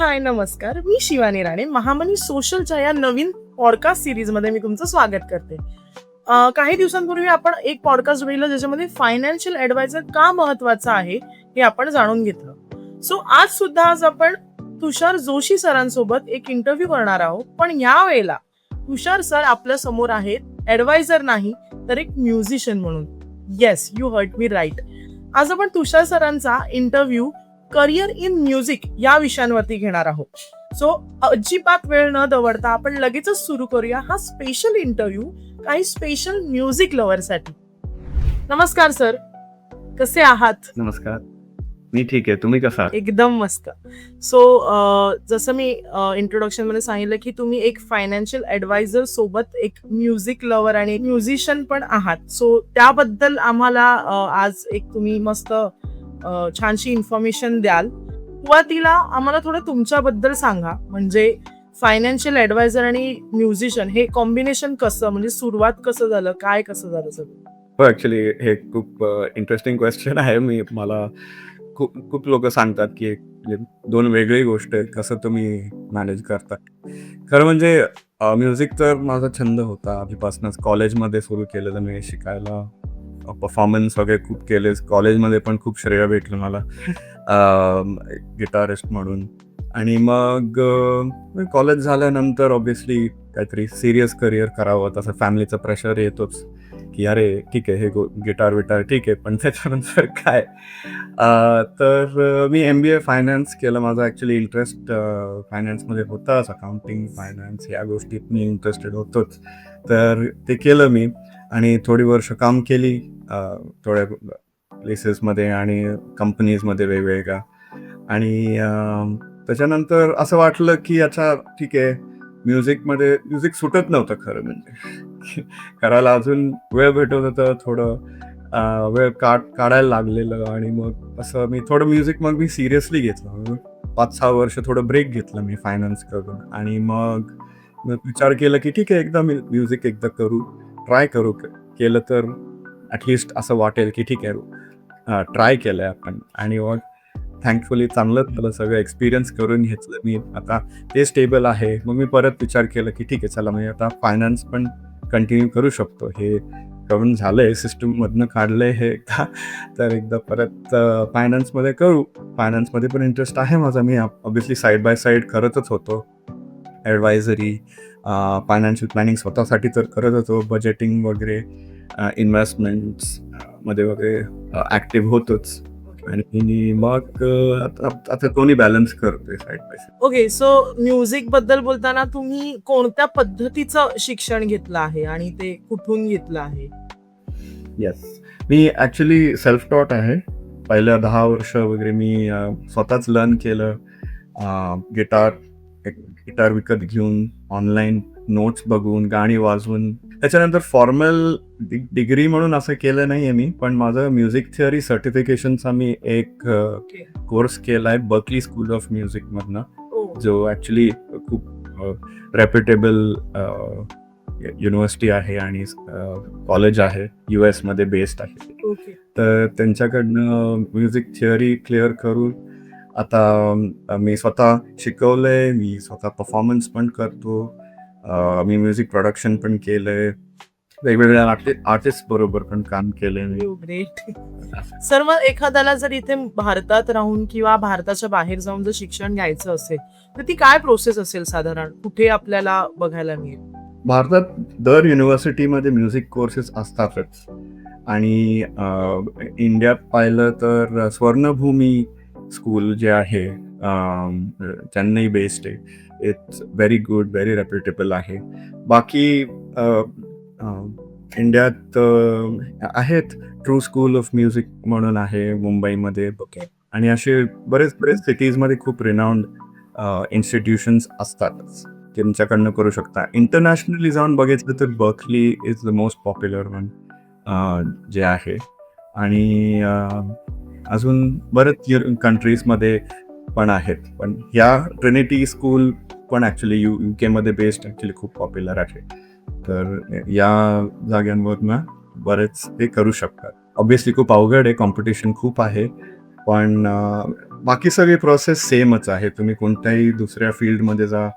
हाय नमस्कार. मी शिवानी राणे. महामनी सोशलच्या या नवीन पॉडकास्ट सिरीजमध्ये मी तुमचं स्वागत करते. काही दिवसांपूर्वी आपण एक पॉडकास्ट बघितलं ज्याच्यामध्ये फायनान्शियल ॲडवायझर का महत्त्वाचा आहे हे आपण जाणून घेतलं. सो आज सुद्धा आज आपण तुषार जोशी सरांसोबत एक इंटरव्ह्यू करणार आहोत. पण या वेळेला तुषार सर आपल्यासमोर आहेत. ॲडवायझर नाही तर एक म्युझिशियन म्हणून. Yes you heard me right आज आपण तुषार सरांचा इंटरव्ह्यू करिअर इन म्युझिक या विषयांवरती घेणार आहोत. सो अजिबात वेळ न दवडता आपण लगेचच सुरू करूया हा स्पेशल इंटरव्ह्यू काही स्पेशल म्युझिक लव्हरसाठी नमस्कार सर कसे आहात? नमस्कार. मी ठीक आहे. तुम्ही कसा? एकदम मस्त. सो जसं मी इंट्रोडक्शनमध्ये सांगितलं की तुम्ही एक फायनान्शियल ऍडवायझर सोबत एक म्युझिक लवर आणि म्युझिशियन पण आहात. सो त्याबद्दल आम्हाला आज एक तुम्ही मस्त छानशी इन्फॉर्मेशन द्याल. सुरुवातीला आम्हाला थोडं तुमच्याबद्दल सांगा. म्हणजे फायनान्शियल ऍडवायझर आणि म्युझिशियन हे कॉम्बिनेशन कसं म्हणजे सुरुवात कसं झालं काय कसं झालं सगळं? हो ॲक्च्युली हे खूप इंटरेस्टिंग क्वेश्चन आहे. मी मला खूप खूप लोक सांगतात की एक म्हणजे दोन वेगळी गोष्ट आहे. कसं तुम्ही मॅनेज करता? खरं म्हणजे म्युझिक तर माझा छंद होता. आधीपासूनच कॉलेजमध्ये सुरू केलेलं मी शिकायला परफॉर्मन्स वगैरे खूप केले. कॉलेजमध्ये पण खूप श्रेय भेटलं मला. गिटारिस्ट म्हणून. आणि मग कॉलेज झाल्यानंतर ऑब्व्हियसली काहीतरी सिरियस करिअर करावं. तसं फॅमिलीचं प्रेशर येतोच की अरे ठीक आहे हे गो गिटार विटार ठीक आहे पण त्याच्यानंतर काय? तर मी एम बी ए फायनान्स केलं. माझा ॲक्च्युली इंटरेस्ट फायनान्समध्ये होताच. अकाउंटिंग फायनान्स या गोष्टीत मी इंटरेस्टेड होतोच. तर ते केलं मी. आणि थोडी वर्ष काम केली थोड्या प्लेसेसमध्ये आणि कंपनीजमध्ये वेगवेगळ्या. आणि त्याच्यानंतर असं वाटलं की अच्छा ठीक आहे म्युझिकमध्ये म्युझिक सुटत नव्हतं खरं म्हणजे. करायला अजून वेळ भेटत होतं थोडं वेळ काढ काढायला लागलेलं आणि मग असं मी थोडं म्युझिक मग मी सिरियसली घेतलं. पाच सहा वर्ष थोडं ब्रेक घेतलं मी फायनान्स करून. आणि मग विचार केला की ठीक आहे एकदा मी म्युझिक एकदा करू. ट्राय करू केलं तर ॲटलिस्ट असं वाटेल की ठीक आहे. ट्राय केलं आहे आपण. आणि मग थँकफुली चांगलं मला सगळं एक्सपिरियन्स करून घेतलं मी. आता ते स्टेबल आहे. मग मी परत विचार केला की ठीक आहे चला मी आता फायनान्स पण कंटिन्यू करू शकतो. हे करून झालं आहे सिस्टममधनं काढलं आहे हे एकदा. तर एकदा परत फायनान्समध्ये करू. फायनान्समध्ये पण इंटरेस्ट आहे माझा. मी ऑब्व्हियसली साईड बाय साईड करतच होतो. ॲडवायझरी फायनान्शियल प्लॅनिंग स्वतःसाठी तर करत होतो. बजेटिंग वगैरे इन्व्हेस्टमेंट्समध्ये वगैरे ॲक्टिव्ह होतोच. आणि मग आता आता दोन्ही बॅलन्स करतोय side by side okay so म्युझिकबद्दल बोलताना तुम्ही कोणत्या पद्धतीचं शिक्षण घेतलं आहे आणि ते कुठून घेतलं आहे? येस मी ॲक्च्युली सेल्फ टॉट आहे. पहिल्या दहा वर्ष वगैरे मी स्वतःच लर्न केलं. गिटार एक गिटार विकत घेऊन ऑनलाईन नोट्स बघून गाणी वाजवून. त्याच्यानंतर फॉर्मल डिग्री म्हणून असं केलं नाही आहे मी पण माझं म्युझिक थिअरी सर्टिफिकेशनचा मी एक कोर्स केला आहे बर्कली स्कूल ऑफ म्युझिकमधनं जो ॲक्च्युली खूप रेप्युटेबल युनिव्हर्सिटी आहे आणि कॉलेज आहे यू एसमध्ये बेस्ड आहे. तर त्यांच्याकडनं म्युझिक थिअरी क्लिअर करून आता मी स्वतः शिकवलंय मी स्वतः परफॉर्मन्स पण करतो मी म्युझिक प्रोडक्शन पण केलंय. वेगवेगळ्या आर्टिस्ट आर्टिस्ट बरोबर पण काम केलंय मी. ग्रेट सर मग एखाद्याला जर इथे भारतात राहून किंवा भारताच्या बाहेर जाऊन जर शिक्षण घ्यायचं असेल तर ती काय प्रोसेस असेल साधारण? कुठे आपल्याला बघायला मिळेल? भारतात दर युनिव्हर्सिटीमध्ये म्युझिक कोर्सेस असतातच. आणि इंडियात पाहिलं तर स्वर्णभूमी स्कूल जे आहे चेन्नई बेस्ड आहे. It's very good very reputable आहे. बाकी इंडियात आहेत. ट्रू स्कूल ऑफ म्युझिक म्हणून आहे मुंबईमध्ये. आणि असे बरेच बरेच सिटीजमध्ये खूप रिनाऊंड इन्स्टिट्यूशन्स असतातच. त्यांच्याकडनं करू शकता. इंटरनॅशनली जाऊन बघितलं तर Berklee is the most popular one जे आहे. आणि अजून बरेच कंट्रीजमध्ये पण आहेत. पण ह्या ट्रिनिटी स्कूल पण ॲक्च्युली यू यू केमध्ये बेस्ट ॲक्च्युली खूप पॉप्युलर आहे. तर या जाग्यांवरनं बरेच ते करू शकतात. ऑब्विसली खूप अवघड आहे कॉम्पिटिशन खूप आहे पण बाकी सगळी प्रोसेस सेमच आहे. तुम्ही कोणत्याही दुसऱ्या फील्डमध्ये जा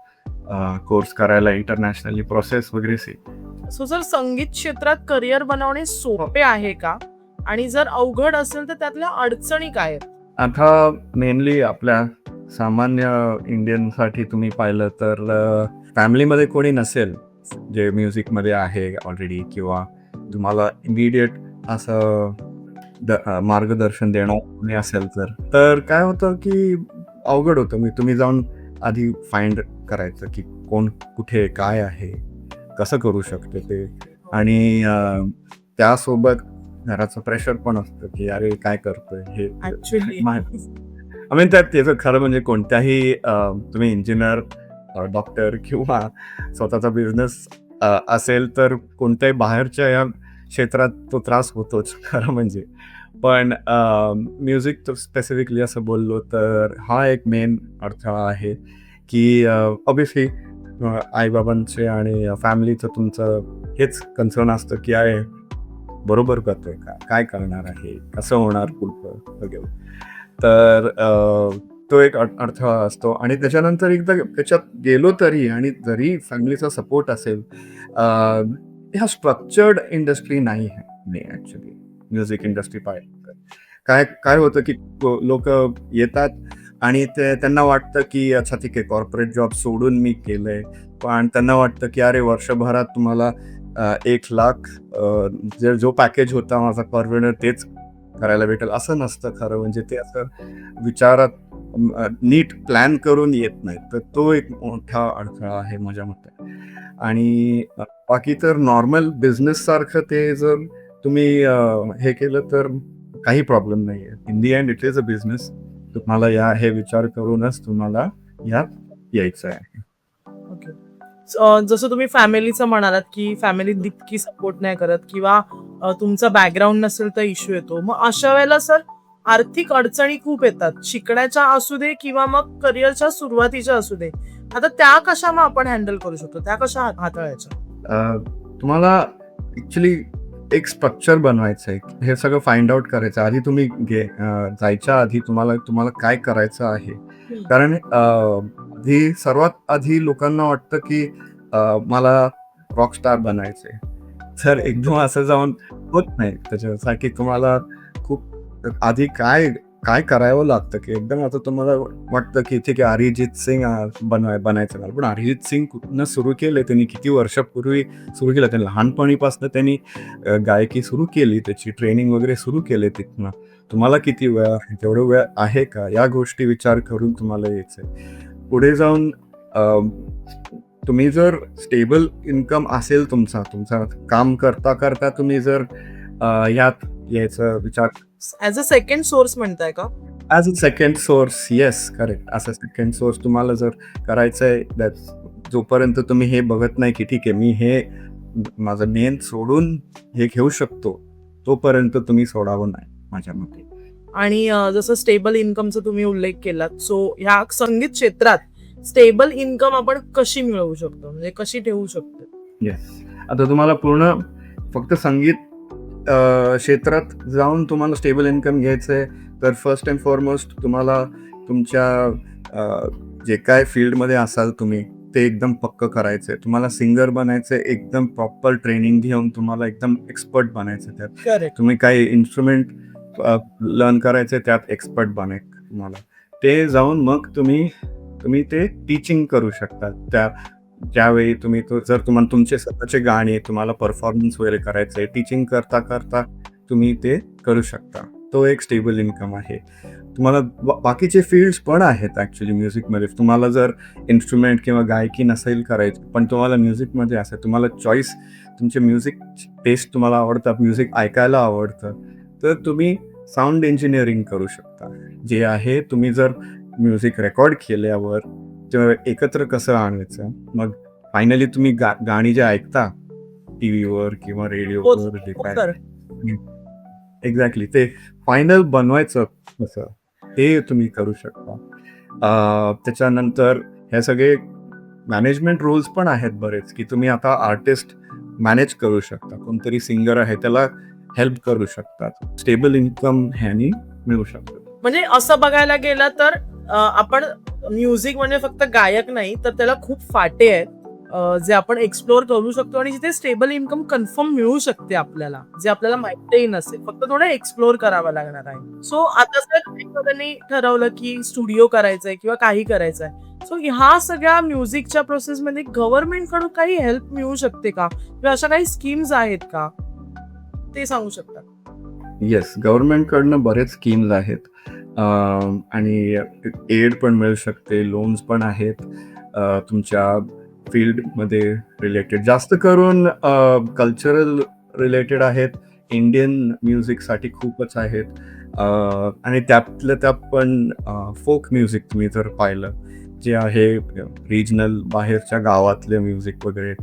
कोर्स करायला इंटरनॅशनली प्रोसेस वगैरे सेम सो सर संगीत क्षेत्रात करिअर बनवणे सोपे आहे का? आणि जर अवघड असेल तर त्यातल्या अडचणी काय? आता मेनली आपल्या सामान्य इंडियनसाठी तुम्ही पाहिलं तर फॅमिलीमध्ये कोणी नसेल जे म्युझिकमध्ये आहे ऑलरेडी किंवा तुम्हाला इमिडिएट असं द- मार्गदर्शन देणं कोणी असेल तर. तर काय होतं की अवघड होतं. मी तुम्ही जाऊन आधी फाइंड करायचं की कोण कुठे काय आहे कसं करू शकते ते. आणि त्यासोबत घराचं प्रेशर पण असतं की अरे काय करतोय हे? आय मीन त्यात त्याचं खरं म्हणजे कोणत्याही तुम्ही इंजिनियर डॉक्टर किंवा स्वतःचा बिझनेस असेल तर कोणत्याही बाहेरच्या या क्षेत्रात तो त्रास होतोच खरं म्हणजे. पण म्युझिक स्पेसिफिकली असं बोललो तर हा एक मेन अडथळा आहे की ऑब्विसली आईबाबांचे आणि फॅमिलीचं तुमचं हेच कन्सर्न असतं की आहे बरोबर करतोय का? काय करणार आहे? कसं होणार पुढं वगैरे तर तो एक अडथळा असतो आणि त्याच्यानंतर एकदा त्याच्यात गेलो तरी आणि जरी फॅमिलीचा सपोर्ट असेल ह्या स्ट्रक्चर्ड इंडस्ट्री नाही आहे मी ॲक्च्युली. म्युझिक इंडस्ट्री पाहिजे काय काय होतं की लोक येतात आणि ते त्यांना वाटतं की अच्छा ठीक आहे कॉर्पोरेट जॉब सोडून मी केलंय. पण त्यांना वाटतं की अरे वर्षभरात तुम्हाला एक लाख जे जो पॅकेज होता माझा परवेनर तेच करायला भेटेल. असं नसतं खरं म्हणजे ते असं विचारात नीट प्लॅन करून येत नाही तर तो एक मोठा अडथळा आहे माझ्या मते. आणि बाकी तर नॉर्मल बिझनेस सारखं ते जर तुम्ही हे केलं तर काही प्रॉब्लेम नाही आहे in the end it is a business तुम्हाला या हे विचार करूनच तुम्हाला यात यायचं आहे जसं तुम्ही फॅमिलीचं म्हणालात की फॅमिली तितकी सपोर्ट नाही करत किंवा तुमचा बॅकग्राऊंड नसेल तर इश्यू येतो. मग अशा वेळेला सर आर्थिक अडचणी खूप येतात. शिकण्याच्या असू दे किंवा मग करिअरच्या सुरुवातीच्या असू दे. आता त्या कशा मग आपण हँडल करू शकतो? त्या कशा हात- हाताळायच्या? तुम्हाला ऍक्च्युली एक स्ट्रक्चर बनवायचं आहे. हे सगळं फाइंड आउट करायचं. आधी तुम्ही जायच्या आधी तुम्हाला तुम्हाला काय करायचं आहे. कारण आधी सर्वात आधी लोकांना वाटतं की मला रॉकस्टार बनायचंय. तर एकदम असं जाऊन होत नाही. त्याच्यासाठी तुम्हाला खूप आधी काय काय करावं लागतं की एकदम आता तुम्हाला वाटतं की ठीक आहे अरिजित सिंग बनवाय बनायचं मला पण अरिजित सिंग कुठनं सुरू केलं? त्यांनी किती वर्षापूर्वी सुरू केलं? त्यांनी लहानपणीपासून त्यांनी गायकी सुरू केली. त्याची ट्रेनिंग वगैरे सुरू केले तिथनं. तुम्हाला किती वेळ तेवढं वेळ आहे का? या गोष्टी विचार करून तुम्हाला यायचं पुढे जाऊन तुम्ही जर स्टेबल इन्कम असेल तुमचा तुमचा काम करता करता तुम्ही जर अ, यात यायचं विचार ऍज अ सेकंड सोर्स म्हणताय का? As a second source yes correct असं सेकंड सोर्स तुम्हाला जर करायचं आहे दॅट जोपर्यंत तुम्ही हे बघत नाही की ठीक आहे मी हे माझं मेन सोडून हे घेऊ शकतो तोपर्यंत तुम्ही सोडावं नाही माझ्या मते. आणि जसं स्टेबल इन्कमचा तुम्ही उल्लेख केलात सो ह्या संगीत क्षेत्रात स्टेबल इन्कम आपण कशी मिळवू शकतो? म्हणजे कशी ठेवू शकतो? येस आता तुम्हाला पूर्ण फक्त संगीत क्षेत्रात जाऊन तुम्हाला स्टेबल इन्कम घ्यायचं आहे तर फर्स्ट अँड फॉरमोस्ट तुम्हाला तुमच्या जे काय फील्डमध्ये असाल तुम्ही ते एकदम पक्क करायचं आहे तुम्हाला सिंगर बनायचं एकदम प्रॉपर ट्रेनिंग घेऊन तुम्हाला एकदम एक्सपर्ट बनायचं त्यात. तुम्ही काही इन्स्ट्रुमेंट लर्न करायचे त्यात एक्सपर्ट बने तुम्हाला. ते जाऊन मग तुम्ही तुम्ही ते टीचिंग करू शकता. त्या ज्यावेळी तुम्ही तो जर तुम्हाला तुमचे स्वतःचे गाणे तुम्हाला परफॉर्मन्स वगैरे करायचं आहे टीचिंग करता करता तुम्ही ते करू शकता. तो एक स्टेबल इन्कम आहे. तुम्हाला बा- बाकीचे फील्ड्स पण आहेत ॲक्च्युली म्युझिकमध्ये तुम्हाला जर इन्स्ट्रुमेंट किंवा गायकी नसेल करायची पण तुम्हाला म्युझिकमध्ये असेल तुम्हाला चॉईस तुमचे म्युझिक टेस्ट तुम्हाला आवडतात म्युझिक ऐकायला आवडतं. तर तुम्ही साऊंड इंजिनिअरिंग करू शकता. जे आहे तुम्ही जर म्युझिक रेकॉर्ड केल्यावर ते एकत्र कसं आणायचं मग फायनली तुम्ही गा गाणी जे ऐकता टी व्हीवर किंवा रेडिओवर हो एक्झॅक्टली ते फायनल बनवायचं कसं ते तुम्ही करू शकता. त्याच्यानंतर हे सगळे मॅनेजमेंट रोल्स पण आहेत बरेच की तुम्ही आता आर्टिस्ट मॅनेज करू शकता. कोणतरी सिंगर आहे त्याला हेल्प करू शकतात. स्टेबल इन्कम ह्यानी मिळू शकतात म्हणजे असं बघायला गेलं तर आपण म्युझिक म्हणजे फक्त गायक नाही तर त्याला खूप फाटे आहेत जे आपण एक्सप्लोअर करू शकतो आणि जिथे स्टेबल इन्कम कन्फर्म मिळू शकते आपल्याला जे आपल्याला माहितही नसेल. फक्त थोडं एक्सप्लोअर करावं लागणार आहे. सो आता जर एखाद्याने ठरवलं की स्टुडिओ करायचंय किंवा काही करायचंय सो ह्या सगळ्या म्युझिकच्या प्रोसेसमध्ये गव्हर्नमेंटकडून काही हेल्प मिळू शकते का? किंवा अशा काही स्कीम्स आहेत का? ते सांगू शकता येस गव्हर्नमेंटकडनं बरेच स्कीम्स आहेत. आणि एड पण मिळू शकते लोन्स पण आहेत. तुमच्या फील्डमध्ये रिलेटेड जास्त करून कल्चरल रिलेटेड आहेत. इंडियन म्युझिकसाठी खूपच आहेत. आणि त्यातल्या त्यात पण फोक म्युझिक तुम्ही जर पाहिलं जे आहे रिजनल बाहेरच्या गावातले म्युझिक वगैरे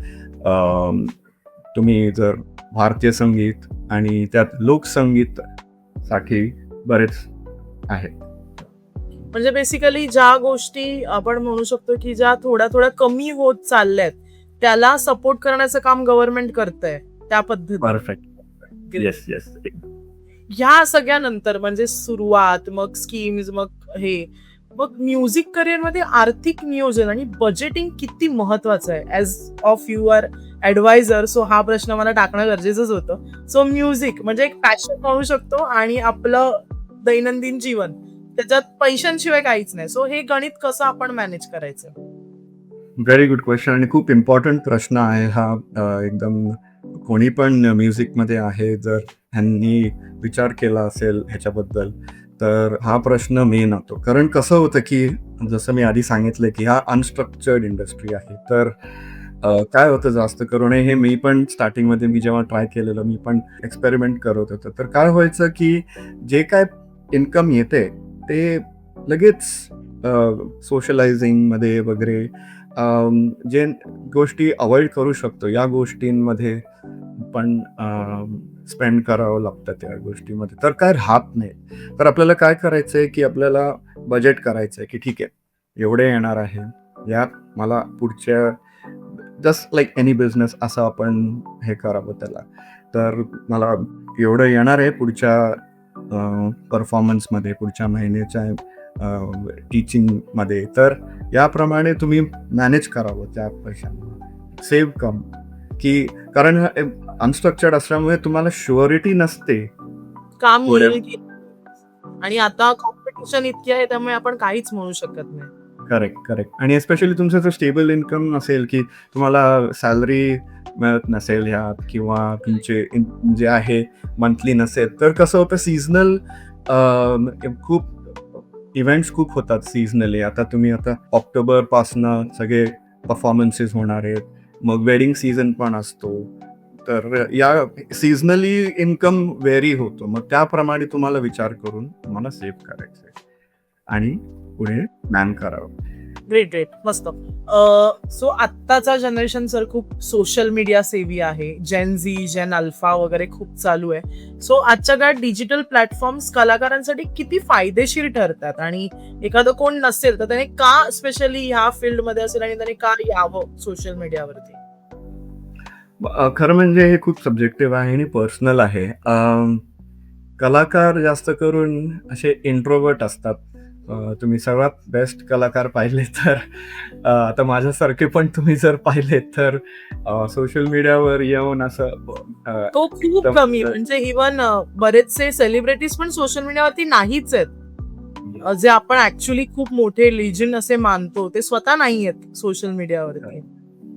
तुम्ही जर भारतीय संगीत आणि त्यात लोकसंगीत साठी बरेच आहेत. म्हणजे बेसिकली ज्या गोष्टी आपण म्हणू शकतो की ज्या थोड्या थोड्या कमी होत चालल्यात त्याला सपोर्ट करण्याचं काम गव्हर्नमेंट करतंय त्या पद्धतीने परफेक्ट येस येस ह्या सगळ्यानंतर म्हणजे सुरुवात मग स्कीम्स मग हे मग म्युझिक करिअरमध्ये आर्थिक नियोजन आणि बजेटिंग किती महत्वाचं आहे? As of your adviser so हा प्रश्न मला टाकणं गरजेचंच होतं. सो म्युझिक म्हणजे एक पॅशन म्हणू शकतो आणि आपलं दैनंदिन जीवन. त्याच्यात पैशांशिवाय काहीच नाही. सो हे गणित कसं आपण मॅनेज करायचं? व्हेरी गुड क्वेश्चन आणि खूप इम्पॉर्टंट प्रश्न आहे हा. एकदम कोणी पण म्युझिकमध्ये आहे जर ह्यांनी विचार केला असेल ह्याच्याबद्दल तर हा प्रश्न मेन होतो कारण कसं होतं की जसं मी आधी सांगितलं की हा अनस्ट्रक्चर्ड इंडस्ट्री आहे. तर काय होतं जास्त करून हे मी पण स्टार्टिंगमध्ये मी जेव्हा ट्राय केलेलं मी पण एक्सपेरिमेंट करत होतो. तर काय व्हायचं की जे काय इन्कम येते ते लगेच सोशलायझिंगमध्ये वगैरे जे गोष्टी अवॉइड करू शकतो या गोष्टींमध्ये पण स्पेंड करावं लागतं त्या गोष्टीमध्ये. तर काय राहत नाही. तर आपल्याला काय करायचं आहे की आपल्याला बजेट करायचं आहे की ठीक आहे एवढे येणार आहे. यात मला पुढच्या जस्ट लाईक एनी बिझनेस असं आपण हे करावं त्याला. तर मला एवढं येणार आहे पुढच्या परफॉर्मन्समध्ये पुढच्या महिन्याच्या टीचिंगमध्ये तर याप्रमाणे तुम्ही मॅनेज करावं त्या पैशांना. सेव्ह कम. की कारण अनस्ट्रक्चर्ड असल्यामुळे तुम्हाला शुअरिटी नसते. काम आणि आता कॉम्पिटिशन इतकी आहे त्यामुळे आपण काहीच म्हणू शकत नाही. करेक्ट करेक्ट आणि एस्पेशली तुमचं जर स्टेबल इन्कम असेल की तुम्हाला सॅलरी मिळत नसेल ह्यात किंवा तुमचे जे आहे मंथली नसेल तर कसं होतं सीझनल खूप इव्हेंट्स खूप होतात सीझनली आता तुम्ही आता ऑक्टोबरपासनं सगळे परफॉर्मन्सेस होणार आहेत. मग वेडिंग सीझन पण असतो. तर या सीझनली इन्कम व्हेरी होतो. मग त्याप्रमाणे तुम्हाला विचार करून तुम्हाला सेव्ह करायचं आहे. आणि पुढे प्लॅन करावं. ग्रेट ग्रेट मस्त. सो आत्ताचा जनरेशन सर खूप सोशल मीडिया सेवी आहे. जेन झी जेन अल्फा वगैरे खूप चालू आहे. सो आजच्या काळात डिजिटल प्लॅटफॉर्म्स कलाकारांसाठी किती फायदेशीर ठरतात? आणि एखादं कोण नसेल तर त्याने का स्पेशली ह्या फील्डमध्ये असेल आणि त्याने का यावं सोशल मीडियावरती खरं म्हणजे हे खूप सब्जेक्टिव्ह आहे आणि पर्सनल आहे. कलाकार जास्त करून असे इंट्रोवर्ट असतात. तुम्ही सर्वात बेस्ट कलाकार पाहिले तर आता माझ्यासारखे पण तुम्ही जर पाहिले तर सोशल मीडियावर येऊन असं तो खूप कमी म्हणजे इवन बरेचसे सेलिब्रिटीज पण सोशल मीडियावरती नाहीच आहेत. जे आपण ऍक्च्युली खूप मोठे लिजन असे मानतो ते स्वतः नाही आहेत सोशल मीडियावरती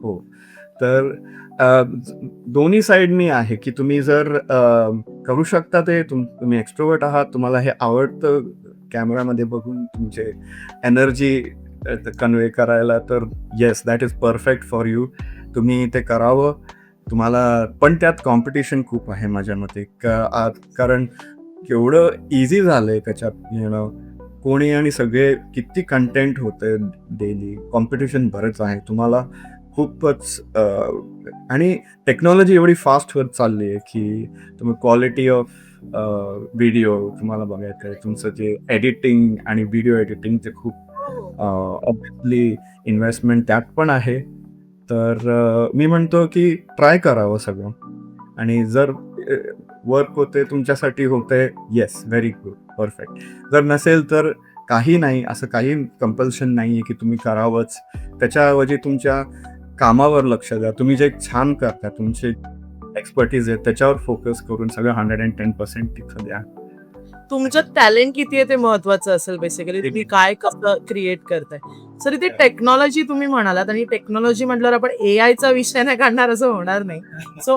हो. तर दोन्ही साईडनी आहे की तुम्ही जर करू शकता ते तुम तुम्ही एक्स्ट्रोवर्ट आहात तुम्हाला हे आवडतं कॅमेरामध्ये बघून तुमचे एनर्जी कन्वे करायला तर yes that is perfect for you तुम्ही ते करावं. तुम्हाला पण त्यात कॉम्पिटिशन खूप आहे माझ्या मते. का- आज कारण केवढं इझी झालंय त्याच्यात येणं कोणी आणि सगळे किती कंटेंट होते डेली कॉम्पिटिशन बरंच आहे. तुम्हाला खूपच आणि टेक्नॉलॉजी एवढी फास्ट होत चालली आहे की तुम्ही क्वालिटी ऑफ व्हिडिओ तुम्हाला बघायचं आहे. तुमचं जे एडिटिंग आणि व्हिडिओ एडिटिंग ते खूप ऑब्विसली इन्व्हेस्टमेंट त्यात पण आहे. तर मी म्हणतो की ट्राय करावं सगळं. आणि जर वर्क होते तुमच्यासाठी होते येस व्हेरी गुड परफेक्ट जर नसेल तर काही नाही असं काही कंपल्शन नाही आहे की तुम्ही करावंच. त्याच्याऐवजी तुमच्या कामावर लक्ष द्या. तुम्ही जे छान करता तुमचे एक्सपर्टीज आहेत त्याच्यावर फोकस करून सगळं हंड्रेड अँड टेन पर्सेंट तिथं द्या. तुमचं टॅलेंट किती आहे ते महत्वाचं असेल बेसिकली तुम्ही काय कसं क्रिएट करताय? सर इथे टेक्नॉलॉजी तुम्ही म्हणालात आणि टेक्नॉलॉजी म्हटल्यावर आपण ए चा विषय नाही काढणार असं होणार नाही. सो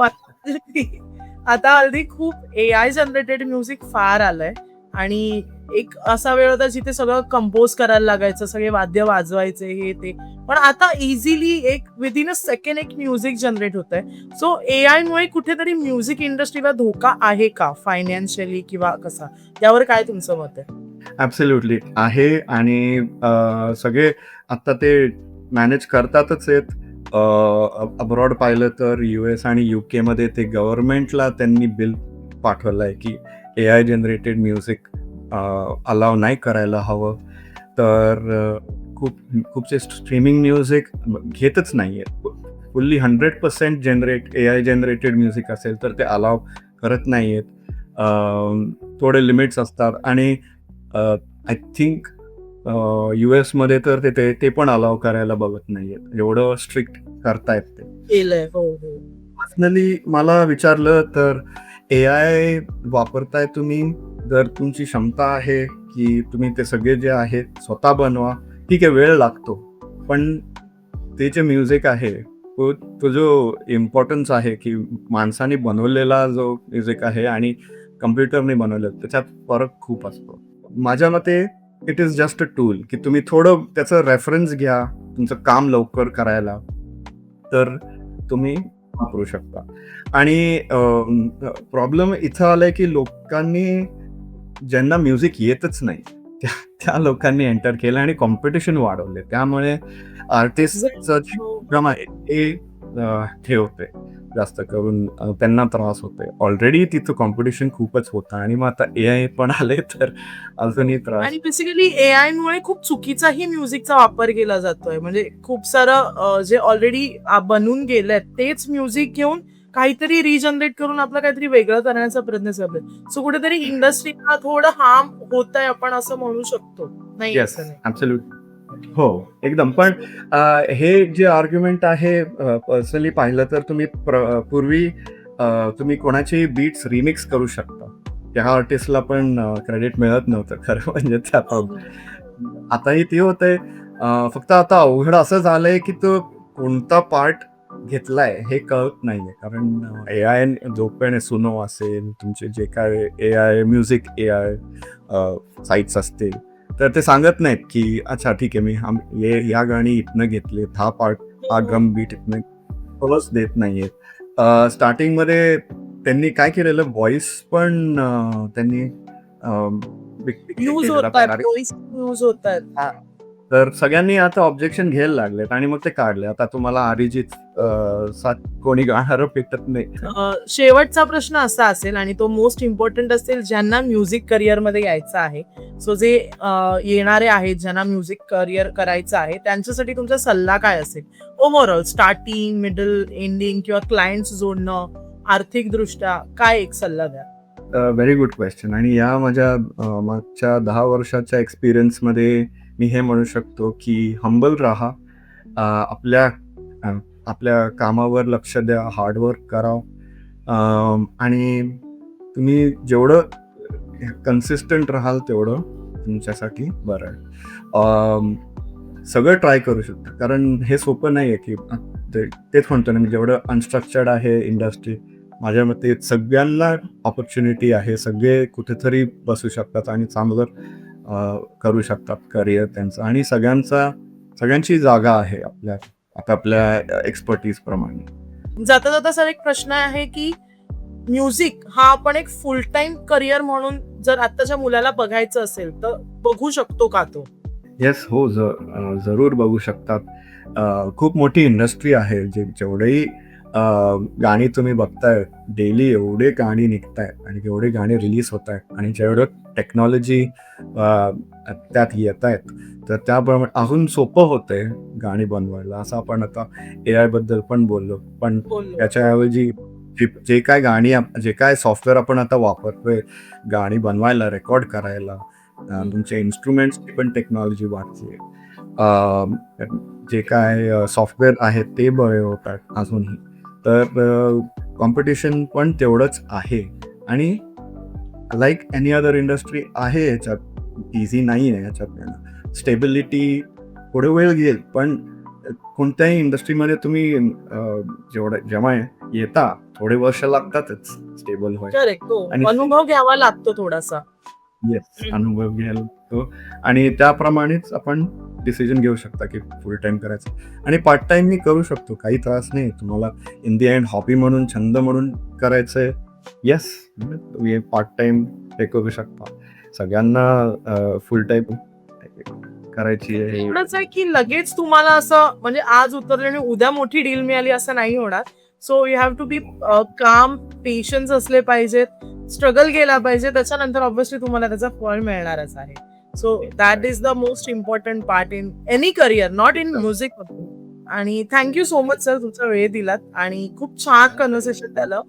आता हल्ली खूप ए आय जनरेटेड म्युझिक फार आलंय. आणि एक असा वेळ होता जिथे सगळं कंपोज करायला लागायचं सगळे वाद्य वाजवायचे हे ते. पण आता इझिली एक विदिन अ सेकंड एक म्युझिक जनरेट होत आहे सो ए आय मुळे कुठेतरी म्युझिक इंडस्ट्रीला धोका आहे का? फायनान्शियली किंवा कसा? यावर काय तुमचं मत आहे? ॲब्सल्युटली आहे आणि सगळे आता ते मॅनेज करतातच आहेत. अब्रॉड पाहिलं तर यू एस आणि यू केमध्ये ते गव्हर्नमेंटला त्यांनी बिल पाठवलं आहे की A I generated music allow नाही करायला हवं. तर खूप खूपसे स्ट्रीमिंग म्युझिक घेतच नाही आहेत fully hundred percent generate A I generated music असेल तर ते अलाव करत नाही आहेत थोडे लिमिट्स असतात आणि आय थिंक यू एसमध्ये तर ते- ते ते पण अलाव करायला बघत नाहीयेत. एवढं स्ट्रिक्ट करतायत ते. केलंय हो हो. पर्सनली मला विचारलं तर ए आय वापरताय तुम्ही जर तुमची क्षमता आहे की तुम्ही ते सगळे जे आहेत स्वतः बनवा ठीक आहे वेळ लागतो. पण ते जे म्युझिक आहे तो तो जो इम्पॉर्टन्स आहे की माणसाने बनवलेला जो म्युझिक आहे आणि कम्प्युटरने बनवलेलं त्याच्यात फरक खूप असतो. माझ्या मते it is just a tool की तुम्ही थोडं त्याचं रेफरन्स घ्या तुमचं काम लवकर करायला. तर तुम्ही वापरू शकता आणि प्रॉब्लेम इथं आलाय की लोकांनी ज्यांना म्युझिक येतच नाही त्या त्या लोकांनी एंटर केलं आणि कॉम्पिटिशन वाढवले त्यामुळे आर्टिस्टचं हो. हे होते. जास्त करून त्यांना त्रास होते. ऑलरेडी तिथं कॉम्पिटिशन खूपच होतं आणि मग आता ए आय पण आले तर अजूनही त्रास. आणि बेसिकली ए आय मुळे खूप चुकीचाही म्युझिकचा वापर केला जातोय. म्हणजे खूप सारं जे ऑलरेडी बनून गेलंय तेच म्युझिक घेऊन काहीतरी रिजनरेट करून आपलं काहीतरी वेगळं करण्याचा प्रयत्न करतोय. सो कुठेतरी इंडस्ट्रीला थोडं हार्म होत आहे आपण असं म्हणू शकतो. नाही हो एकदम. पण हे जे आर्ग्युमेंट आहे पर्सनली पाहिलं तर तुम्ही प्र- पूर्वी तुम्ही कोणाची बीट्स रिमिक्स करू शकता. त्या आर्टिस्टला पण क्रेडिट मिळत नव्हतं खरं म्हणजे त्या आताही ते होतंय. फक्त आता अवघड असं झालंय की तो कोणता पार्ट घेतलाय हे कळत नाहीये. कारण ए आय जो पण सुनो असेल तुमचे जे काय A I music A I sites असतील तर ते सांगत नाहीत की अच्छा ठीक आहे मी आम- ये या गाणी इथनं घेतले हा पार्ट हा ड्रम बीट इथनं कळच देत नाहीयेत. स्टार्टिंगमध्ये त्यांनी काय केलेलं? व्हॉइस पण त्यांनी तर सगळ्यांनी आता ऑब्जेक्शन घ्यायला लागलेत आणि मग ते काढले. आता तुम्हाला अरिजित सात कोणी गाणारं पेटत नाही. शेवटचा प्रश्न असा असेल आणि तो मोस्ट इम्पॉर्टंट असेल ज्यांना म्युझिक करिअरमध्ये यायचं आहे. सो जे येणारे आहेत ज्यांना म्युझिक करिअर करायचं आहे त्यांच्यासाठी तुमचा सल्ला काय असेल? ओव्हरऑल स्टार्टिंग मिडल एंडिंग किंवा क्लायंट्स जोडणं आर्थिक दृष्ट्या काय एक सल्ला द्या? व्हेरी गुड क्वेश्चन आणि या माझ्या मागच्या दहा वर्षाच्या एक्सपिरियन्समध्ये मी हे म्हणू शकतो की हंबल राहा. आपल्या आपल्या कामावर लक्ष द्या हार्डवर्क करा आणि तुम्ही जेवढं कन्सिस्टंट राहाल तेवढं तुमच्यासाठी बरं आहे. सगळं ट्राय करू शकता. कारण हे सोपं नाही आहे की ते- तेच म्हणतो ना मी जेवढं अनस्ट्रक्चर्ड आहे इंडस्ट्री माझ्या मते सगळ्यांना ऑपॉर्च्युनिटी आहे. सगळे कुठेतरी बसू शकतात आणि चांगलं करू शकतात करिअर त्यांचं. आणि सगळ्यांचा सगळ्यांची जागा आहे आपल्या आता आपल्या एक्सपर्टीज प्रमाणे. जाता जाता सर एक प्रश्न आहे की म्युझिक हा आपण एक फुल टाइम करिअर म्हणून जर आताच्या मुलाला बघायचं असेल तर बघू शकतो का तो? येस हो जरूर बघू शकतात. खूप मोठी इंडस्ट्री आहे. जे जेवढेही गाणी तुम्ही बघताय डेली एवढे गाणी निघताय आणि एवढे गाणी रिलीज होत आहेत आणि जेवढं टेक्नॉलॉजी त्यात येत आहेत तर त्याप्रमाणे अजून सोपं होतंय गाणी बनवायला. असं आपण आता ए आयबद्दल पण बोललो. पण त्याच्याऐवजी जे काय गाणी जे काय सॉफ्टवेअर आपण आता वापरतोय गाणी बनवायला रेकॉर्ड करायला तुमचे इन्स्ट्रुमेंट्सची पण टेक्नॉलॉजी वाढते जे काय सॉफ्टवेअर आहेत ते बरे होतात अजूनही. तर कॉम्पिटिशन पण तेवढंच आहे. आणि लाईक एनी अदर इंडस्ट्री आहे याच्यात इझी नाही आहे याच्यात स्टेबिलिटी पुढे वेळ घेईल पण कोणत्याही इंडस्ट्रीमध्ये तुम्ही जेवढं जेव्हा येता थोडे वर्ष लागतातच स्टेबल व्हायला तो आणि- अनुभव घ्यावा लागतो थोडासा. येस अनुभव घ्यायला लागतो. आणि त्याप्रमाणेच आपण डिसिजन घेऊ शकता की फुल टाइम करायचं. आणि पार्ट टाइम मी करू शकतो काही त्रास नाही. तुम्हाला इन दी एंड हॉबी म्हणून छंद म्हणून करायचंय. येस तुम्ही पार्ट टाइम हे करू शकता. सगळ्यांना फुल टाइम करायची आहे. एवढंच आहे की लगेच तुम्हाला असं म्हणजे आज उतरले आणि उद्या मोठी डील मिळाली असं नाही होणार. So you have to be calm patience असले पाहिजेत. स्ट्रगल केला पाहिजे. त्याच्यानंतर ऑब्व्हियसली तुम्हाला त्याचं फळ मिळणारच आहे. So that is the most important part in any career not in music आणि thank you so much sir तुमचा वेळ दिलात आणि खूप छान कन्व्हर्सेशन झालं.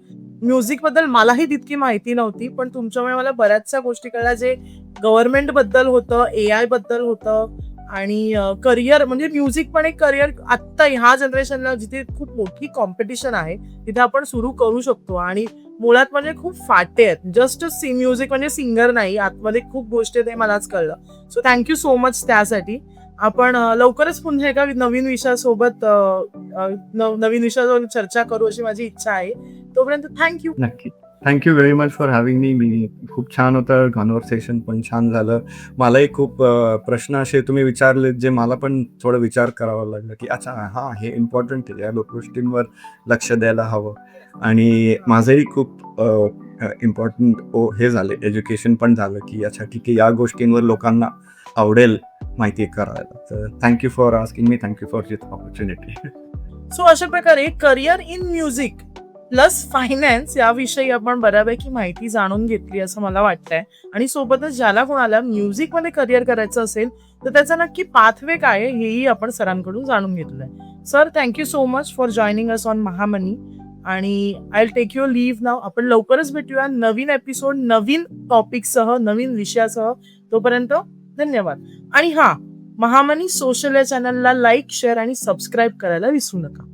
म्युझिकबद्दल मलाही तितकी माहिती नव्हती पण तुमच्यामुळे मला बऱ्याचशा गोष्टी कळल्या जे गव्हर्नमेंटबद्दल होतं ए आयबद्दल होतं आणि करिअर म्हणजे म्युझिक पण एक करिअर आत्ता ह्या जनरेशनला जिथे खूप मोठी कॉम्पिटिशन आहे तिथे आपण सुरू करू शकतो आणि मुळात म्हणजे खूप फाटे आहेत. जस्ट सी म्युझिक म्हणजे सिंगर नाही आतमध्ये खूप गोष्टी आहेत मलाच कळलं. सो थँक्यू सो मच त्यासाठी. आपण लवकरच पुन्हा एका नवीन विषयासोबत नवीन विषयावर चर्चा करू अशी माझी इच्छा आहे. तोपर्यंत थँक्यू नक्की. Thank you very much for having me मी खूप छान होतं कॉन्व्हर्सेशन पण छान झालं. मलाही खूप प्रश्न असे तुम्ही विचारले जे मला पण थोडं विचार करावा लागला की अच्छा हां हे इम्पॉर्टंट आहे. या लो- गोष्टींवर लक्ष द्यायला हवं. आणि माझंही खूप इम्पॉर्टंट हे झाले एज्युकेशन पण झालं की अच्छा ठीक आहे या गोष्टींवर लोकांना आवडेल माहिती करायला. तर thank you for asking me thank you for this opportunity so अशा प्रकारे career in music plus finance याविषयी आपण बऱ्यापैकी माहिती जाणून घेतली असं मला वाटतंय. आणि सोबतच ज्याला कोणाला म्युझिकमध्ये करिअर करायचं असेल तर त्याचा नक्की पाथवे काय आहे हेही आपण सरांकडून जाणून घेतलंय. Sir thank you so much for joining us on MahaMoney आणि आय टेक युअर लीव्ह नाव आपण लवकरच भेटूया नवीन एपिसोड नवीन टॉपिकसह नवीन विषयासह. तोपर्यंत धन्यवाद. आणि हा महामनी सोशल या चॅनलला लाईक शेअर आणि सबस्क्राईब करायला विसरू नका.